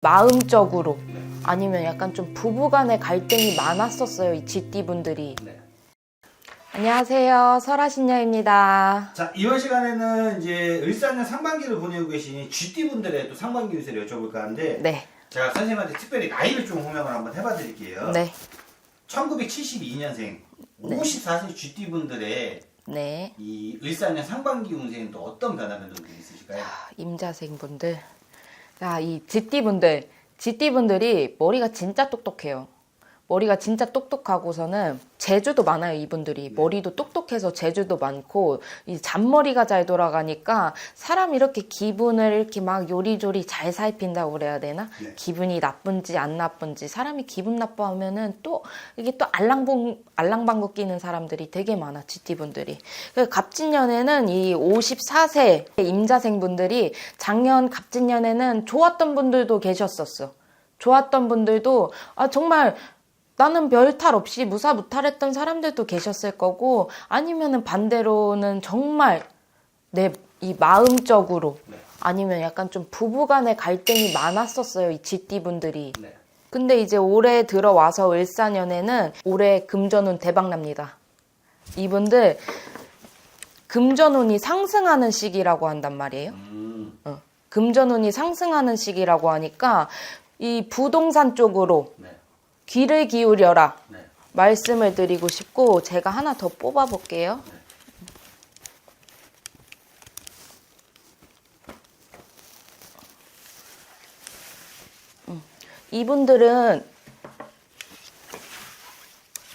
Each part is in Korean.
마음적으로 아니면 약간 좀 부부간의 갈등이 많았었어요 이 GT 분들이 네. 안녕하세요 설아신녀입니다 자 이번 시간에는 이제 을사년 상반기를 보내고 계신 GT 분들의 또 상반기 운세를 여쭤볼까 하는데 네 제가 선생님한테 특별히 나이를 좀 호명을 한번 해봐드릴게요. 네, 1972년생 54세 GT 분들의 네. 이 을사년 상반기 운세는 또 어떤 좀 있으실까요? 임자생 분들 야, 이 GT 분들 GT 분들이 머리가 진짜 똑똑해요 머리가 진짜 똑똑하고서는 재주도 많아요 이분들이. 머리도 똑똑해서 재주도 많고 이 잔머리가 잘 돌아가니까 사람 이렇게 기분을 이렇게 막 요리조리 잘 살핀다고 그래야 되나? 네. 기분이 나쁜지 안 나쁜지. 사람이 기분 나빠하면은 또 이게 또 알랑봉 알랑방구 끼는 사람들이 되게 많아 GT 분들이. 그 갑진년에는 이 54세 임자생 분들이 작년 갑진년에는 좋았던 분들도 계셨었어. 좋았던 분들도 아 정말 나는 별 탈 없이 무사무탈했던 사람들도 계셨을 거고 아니면은 반대로는 정말 내 이 마음적으로 네. 아니면 약간 좀 부부간의 갈등이 많았었어요 이 GT 분들이 네. 근데 이제 올해 들어와서 을사년에는 올해 금전운 대박 납니다 이분들 금전운이 상승하는 시기라고 한단 말이에요 음, 어. 금전운이 상승하는 시기라고 하니까 이 부동산 쪽으로 네. 귀를 기울여라 네. 말씀을 드리고 싶고 제가 하나 더 뽑아 볼게요. 음, 이분들은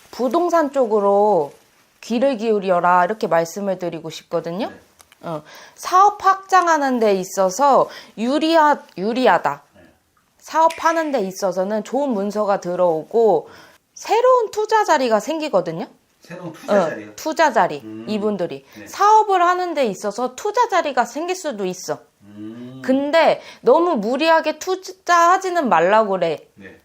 부동산 쪽으로 귀를 기울여라 이렇게 말씀을 드리고 싶거든요. 네. 어, 사업 확장하는 데 있어서 유리하, 유리하다. 네. 사업하는 데 있어서는 좋은 문서가 들어오고 새로운 투자 자리가 생기거든요. 새로운 어, 투자 자리요. 투자 자리 음. 이분들이 네. 사업을 하는 데 있어서 투자 자리가 생길 수도 있어. 음, 근데 너무 무리하게 투자하지는 말라고 그래. 네.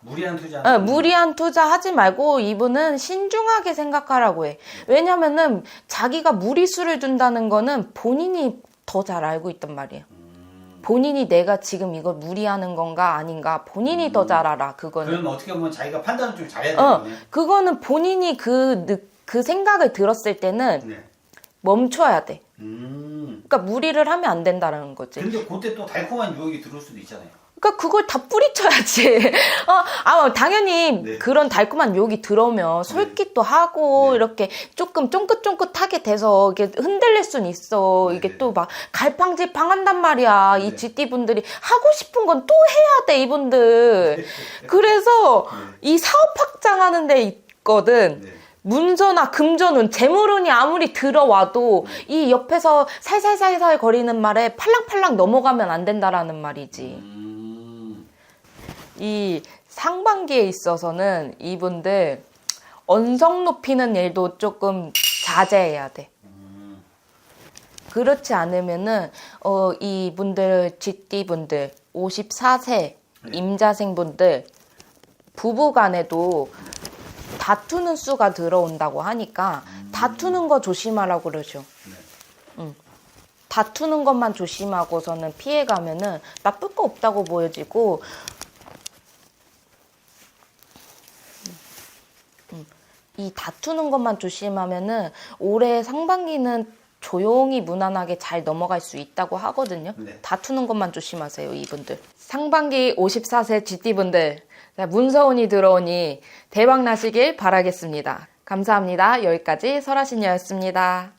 무리한 투자. 어, 무리한 투자 하지 말고 이분은 신중하게 생각하라고 해. 왜냐면은 자기가 무리수를 둔다는 거는 본인이 더 잘 알고 있단 말이에요. 음, 본인이 내가 지금 이걸 무리하는 건가 아닌가 본인이 더잘 알아 그거는. 그럼 어떻게 보면 자기가 판단을 좀 잘해야 어, 되거든요. 그거는 본인이 그, 느- 그 생각을 들었을 때는 네. 멈춰야 돼. 음. 그러니까 무리를 하면 안 된다는 거지. 근데 그때 또 달콤한 유혹이 들어올 수도 있잖아요. 그러니까 그걸 다 뿌리쳐야지. 어, 아, 당연히 네. 그런 달콤한 유혹이 들어오면 솔깃도 하고 네. 이렇게 조금 쫑긋쫑긋하게 돼서 이게 흔들릴 순 있어. 네, 이게 네. 또막 갈팡질팡 한단 말이야. 이 네. GT 분들이 하고 싶은 건 또 해야 돼, 이분들. 그래서 네. 이 사업 확장하는 데 있거든. 네. 문서나 금전운, 재물운이 아무리 들어와도 이 옆에서 살살살살 거리는 말에 팔랑팔랑 넘어가면 안 된다라는 말이지. 음. 이 상반기에 있어서는 이분들 언성 높이는 일도 조금 자제해야 돼. 음. 그렇지 않으면은 어 이분들 GT 분들 54세 임자생 분들 부부 간에도 다투는 수가 들어온다고 하니까 다투는 거 조심하라고 그러죠. 네. 응. 다투는 것만 조심하고서는 피해 가면은 나쁠 거 없다고 보여지고 이 다투는 것만 조심하면은 올해 상반기는 조용히 무난하게 잘 넘어갈 수 있다고 하거든요. 네. 다투는 것만 조심하세요, 이분들. 상반기 54세 GT분들, 문서운이 들어오니 대박 나시길 바라겠습니다. 감사합니다. 여기까지 설아신녀였습니다.